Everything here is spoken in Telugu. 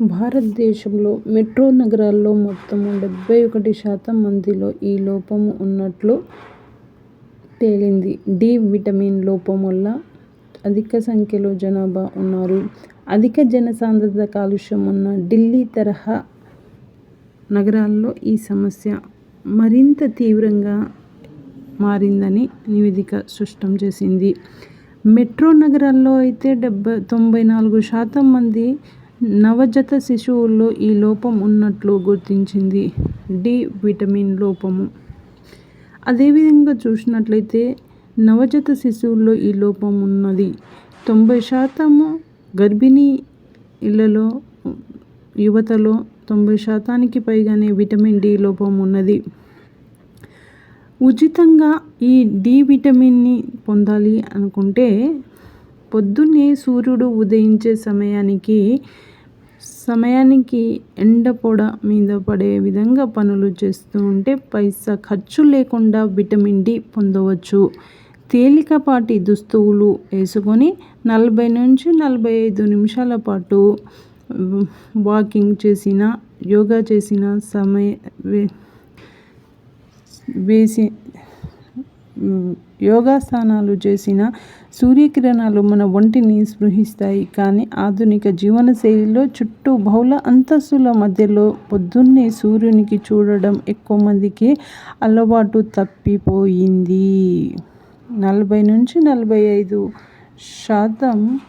భారతదేశంలో మెట్రో నగరాల్లో మొత్తం డెబ్బై ఒకటి శాతం మందిలో ఈ లోపము ఉన్నట్లు తేలింది. డి విటమిన్ లోపం వల్ల అధిక సంఖ్యలో జనాభా ఉన్నారు. అధిక జనసాంద్రత, కాలుష్యం ఉన్న ఢిల్లీ తరహా నగరాల్లో ఈ సమస్య మరింత తీవ్రంగా మారిందని నివేదిక స్పష్టం చేసింది. మెట్రో నగరాల్లో అయితే తొంభై నాలుగు శాతం మంది నవజాత శిశువుల్లో ఈ లోపం ఉన్నట్లు గుర్తించింది. డి విటమిన్ లోపము అదేవిధంగా చూసినట్లయితే నవజాత శిశువుల్లో ఈ లోపం ఉన్నది. తొంభై శాతము గర్భిణీలలో, యువతలో తొంభై శాతానికి పైగానే విటమిన్ డి లోపం ఉన్నది. ఉచితంగా ఈ డి విటమిన్ని పొందాలి అనుకుంటే పొద్దున్నే సూర్యుడు ఉదయించే సమయానికి సమయానికి ఎండ పొడ మీద పడే విధంగా పనులు చేస్తూ ఉంటే పైసా ఖర్చు లేకుండా విటమిన్ డి పొందవచ్చు. తేలికపాటి దుస్తువులు వేసుకొని నలభై నుంచి నలభై ఐదు నిమిషాల పాటు వాకింగ్ చేసిన యోగా చేసిన సమయ వేసి యోగాసనాలు చేసిన సూర్యకిరణాలు మన ఒంటిని స్పృహిస్తాయి కానీ ఆధునిక జీవనశైలిలో చుట్టూ బహుళ అంతస్తుల మధ్యలో పొద్దున్నే సూర్యునికి చూడడం ఎక్కువ మందికి అలవాటు తప్పిపోయింది. నలభై నుంచి నలభై ఐదు శాతం